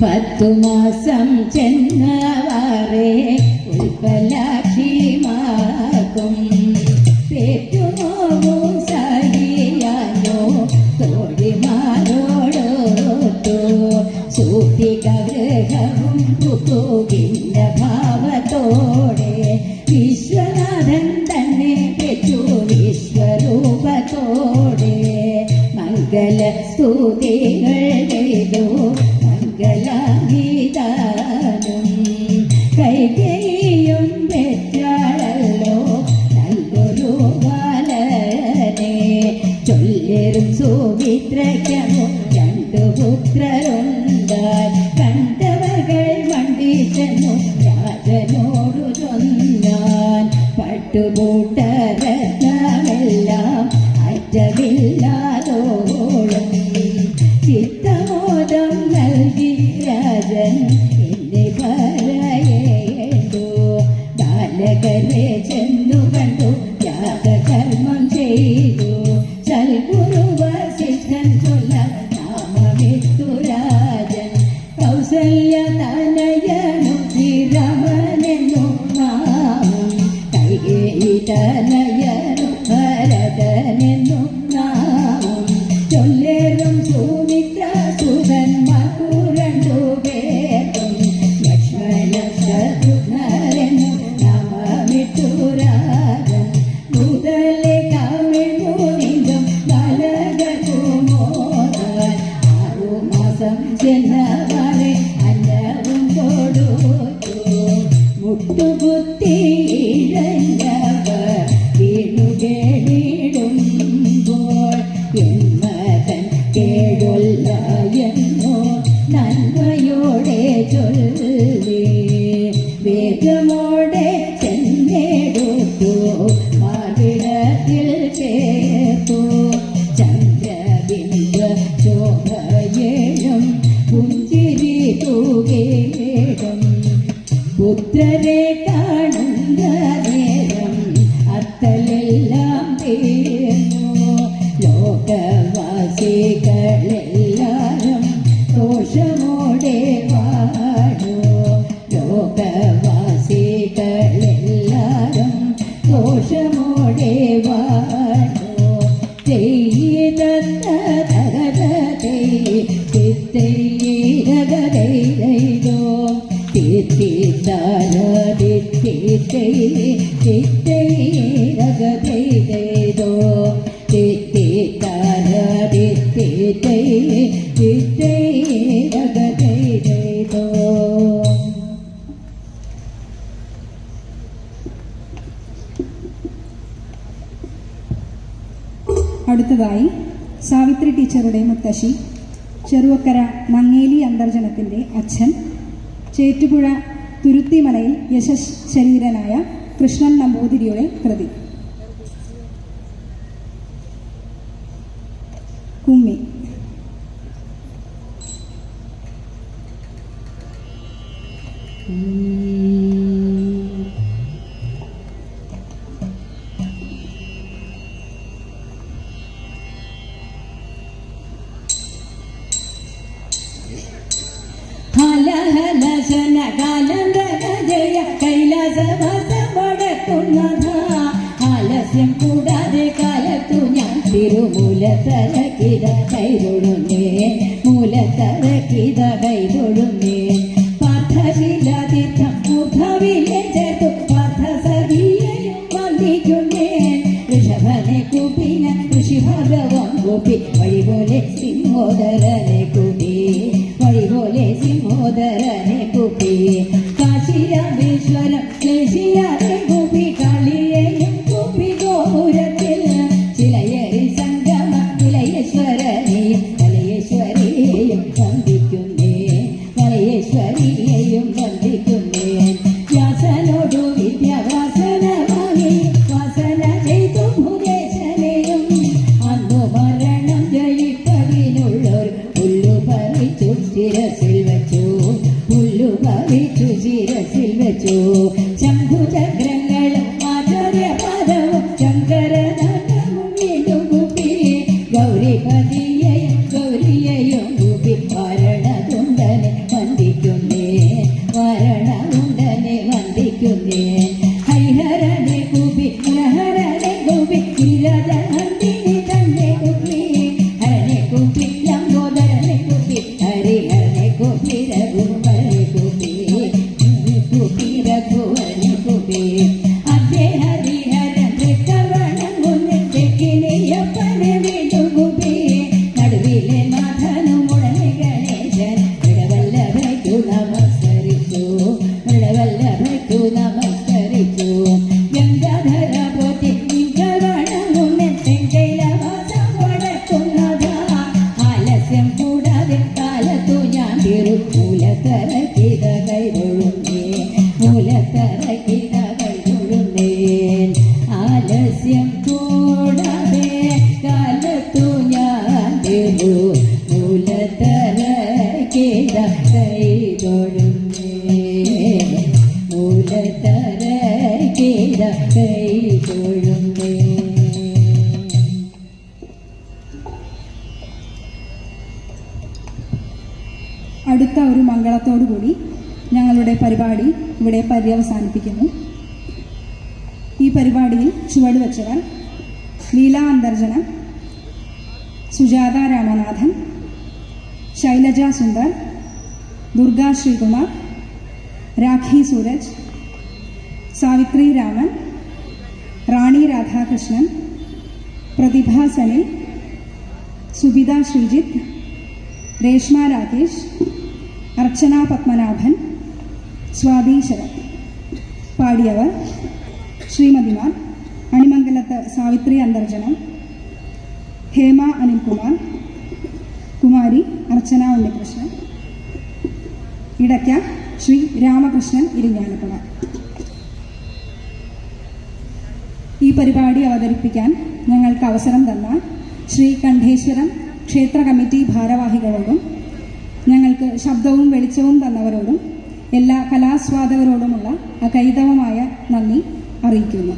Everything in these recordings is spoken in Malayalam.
പത്തു മാസം ചെന്നവാറേ ഉൽപ്പലാക്ഷിമാക്കും പേറ്റുമോ സഹിയാനോ തോഴിമാരോടൊത്തു സൂട്ടിക ഗൃഹവും പുതുകിന്ന പട്ടുകൂട്ടരത്നമെല്ലാം ചൊല്ലേറും സുമിത്ര സുതന്മാർക്കു രണ്ടു പേർക്കും ലക്ഷ്മണ ശത്രുഘ്നരെന്നു നാമമിട്ടു രാജൻ. മുതലേ തമിഴ് മുനിതും ബാലകുമോദൻ ആറു മാസം ചെന്നവരെ പുത്രരെ അടുത്തതായി സാവിത്രി ടീച്ചറുടെ മുത്തശ്ശി ചെറുവക്കര നങ്ങേലി അന്തർജനത്തിന്റെ അച്ഛൻ ചേറ്റുപുഴ തുരുത്തിമലയിൽ യശസ് ശരീരനായ കൃഷ്ണൻ നമ്പൂതിരിയുടെ കൃതി കുമ്മി. ഹല ഹല ആലസ്യം കൂടാതെ കാലത്തു ഞാൻ തിരുമൂലത്തരക്കിത കൈതൊഴുന്നേ. മൂലത്തരക്കിത കൈതൊഴുന്നേ. പാർത്ഥശീലാതീർത്ഥം മൂലത്തരക്കിത കൈതൊഴുന്നേ അടുത്ത ഒരു മംഗളത്തോടു കൂടി ഞങ്ങളുടെ പരിപാടി ഇവിടെ പര്യവസാനിപ്പിക്കുന്നു. ഈ പരിപാടിയിൽ ചുവട് വെച്ചവർ ലീലാ അന്തർജന സുജാത രാമനാഥൻ ശൈലജ സുന്ദർ ദുർഗ ശ്രീകുമാർ രാഖി സൂരജ് സാവിത്രി രാമൻ റാണി രാധാകൃഷ്ണൻ പ്രതിഭ സനിൽ സുബിത ശ്രീജിത്ത് രേഷ്മ രാകേഷ് അർച്ചന പത്മനാഭൻ സ്വാതി ശരത്. പാടിയവർ ശ്രീമതിമാർ അണിമംഗലത്ത് സാവിത്രി അന്തർജനം ഹേമ അനിൽകുമാർ കുമാരി അർച്ചന ഉണ്ണികൃഷ്ണൻ ഇടയ്ക്ക ശ്രീ രാമകൃഷ്ണൻ ഇരിഞ്ഞാലക്കുട പരിപാടി അവതരിപ്പിക്കാൻ ഞങ്ങൾക്ക് അവസരം തന്ന ശ്രീ കണ്ഠേശ്വരം ക്ഷേത്ര കമ്മിറ്റി ഭാരവാഹികളോടും ഞങ്ങൾക്ക് ശബ്ദവും വെളിച്ചവും തന്നവരോടും എല്ലാ കലാസ്വാദകരോടുമുള്ള അകൈതവമായ നന്ദി അറിയിക്കുന്നു.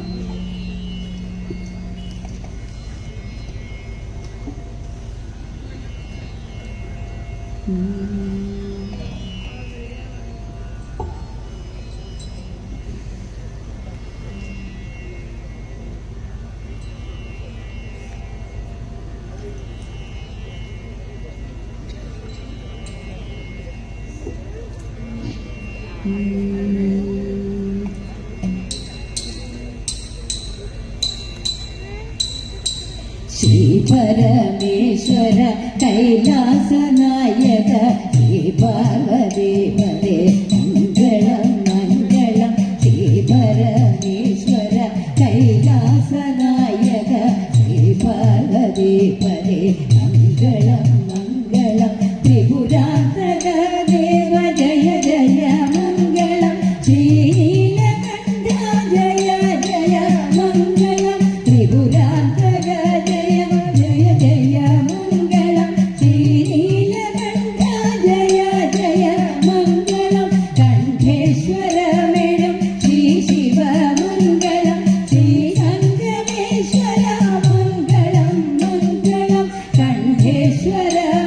പരമേശ്വര കൈലാസനായക ശ്രീ പാർവതീപദേ മംഗളം മംഗളം. Shri Parameshwara കൈലാസനായക Shri പാർവതീപ He shut up.